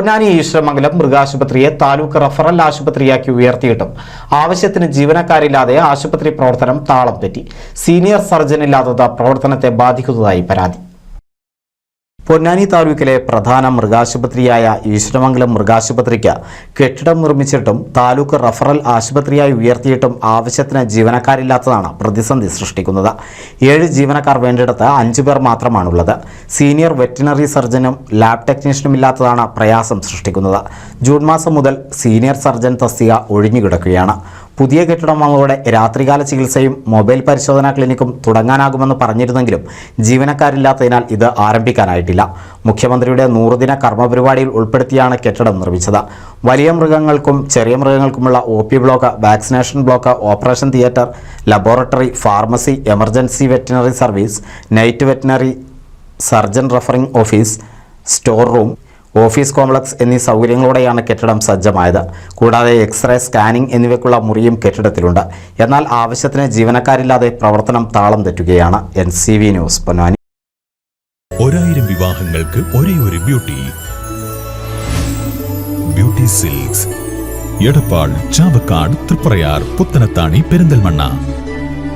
പൊന്നാനി ഈശ്വരമംഗലം മൃഗാശുപത്രിയെ താലൂക്ക് റഫറൽ ആശുപത്രിയാക്കി ഉയർത്തിയിട്ടും ആവശ്യത്തിന് ജീവനക്കാരില്ലാതെ ആശുപത്രി പ്രവർത്തനം താളം തെറ്റി. സീനിയർ സർജൻ പ്രവർത്തനത്തെ ബാധിക്കുന്നതായി പരാതി. പൊന്നാനി താലൂക്കിലെ പ്രധാന മൃഗാശുപത്രിയായ ഈശ്വരമംഗലം മൃഗാശുപത്രിക്ക് കെട്ടിടം നിർമ്മിച്ചിട്ടും താലൂക്ക് റഫറൽ ആശുപത്രിയായി ഉയർത്തിയിട്ടും ആവശ്യത്തിന് ജീവനക്കാരില്ലാത്തതാണ് പ്രതിസന്ധി സൃഷ്ടിക്കുന്നത്. ഏഴ് ജീവനക്കാർ വേണ്ടിടത്ത് അഞ്ചു പേർ മാത്രമാണുള്ളത്. സീനിയർ വെറ്റിനറി സർജനും ലാബ് ടെക്നീഷ്യനും ഇല്ലാത്തതാണ് പ്രയാസം സൃഷ്ടിക്കുന്നത്. ജൂൺ മാസം മുതൽ സീനിയർ സർജൻ തസ്തിക ഒഴിഞ്ഞുകിടക്കുകയാണ്. പുതിയ കെട്ടിടം വന്നതോടെ രാത്രികാല ചികിത്സയും മൊബൈൽ പരിശോധനാ ക്ലിനിക്കും തുടങ്ങാനാകുമെന്ന് പറഞ്ഞിരുന്നെങ്കിലും ജീവനക്കാരില്ലാത്തതിനാൽ ഇത് ആരംഭിക്കാനായിട്ടില്ല. മുഖ്യമന്ത്രിയുടെ നൂറുദിന കർമ്മപരിപാടിയിൽ ഉൾപ്പെടുത്തിയാണ് കെട്ടിടം നിർമ്മിച്ചത്. വലിയ മൃഗങ്ങൾക്കും ചെറിയ മൃഗങ്ങൾക്കുമുള്ള O P block vaccination block operation theatre laboratory pharmacy emergency veterinary service night veterinary surgeon referring office store room office complex എന്നീ സൗകര്യങ്ങളോടെയാണ് കെട്ടിടം സജ്ജമായത്. കൂടാതെ എക്സ്റേ സ്കാനിംഗ് എന്നിവയ്ക്കുള്ള മുറിയും കെട്ടിടത്തിലുണ്ട്. എന്നാൽ ആവശ്യത്തിന് ജീവനക്കാരില്ലാതെ പ്രവർത്തനം താളം തെറ്റുകയാണ്. N C V news Ponnani. ഒരായിരം വിവാഹങ്ങൾക്ക് ഒരേ ഒരു beauty. Beauty silks. Edappal Chavakkad Triprayar Puthanathani Perinthalmanna.